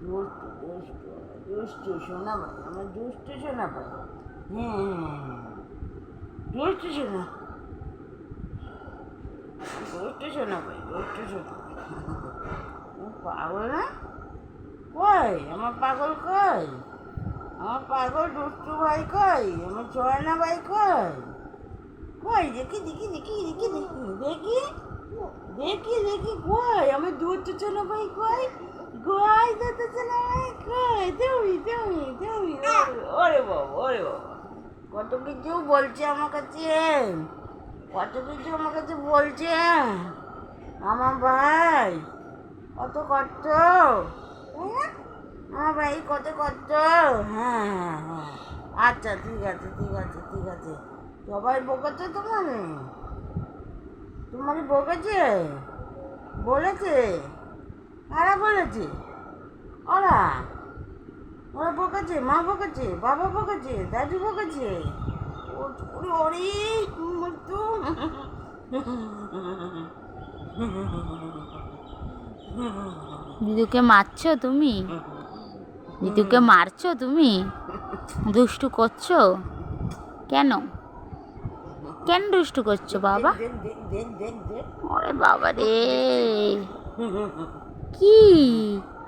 দুষ্টু দুষ্টু দুষ্টু ভাই আমার দুষ্টু ভাই হ্যাঁ। দুষ্টু শোনা দুষ্টু ভাই দুষ্টু আমার পাগল না? কই? আমার পাগল কই? আমার পাগল দুষ্টু ভাই কই? আমার চয়না ভাই কই? কই? দেখি দেখি দেখি দেখি দেখি দেখি। দেখি দেখি, কই? আমার দুধ চলো ভাই কই? কই? ওরে বাবা ওরে বাবা। কত কিছু বলছে আমার কাছে? কত কিছু আমার কাছে বলছে? আমার ভাই কত তাই না? আমার ভাই কত কত হ্যাঁ হ্যাঁ হ্যাঁ। আচ্ছা ঠিক আছে ঠিক আছে ঠিক আছে। সবাই বকেছে তোমার তোমাকে বকেছে? বলেছে? কারা বলেছে? ওরা ওরা বকেছে মা বকেছে বাবা বকেছে দাদু বকেছে। ওরে মৃত্যু। দিদুকে মারছো তুমি? দিদুকে মারছো তুমি? দুষ্টু করছ? কেন? কেন দুষ্টু করছ বাবা? ওরে বাবা রে কি?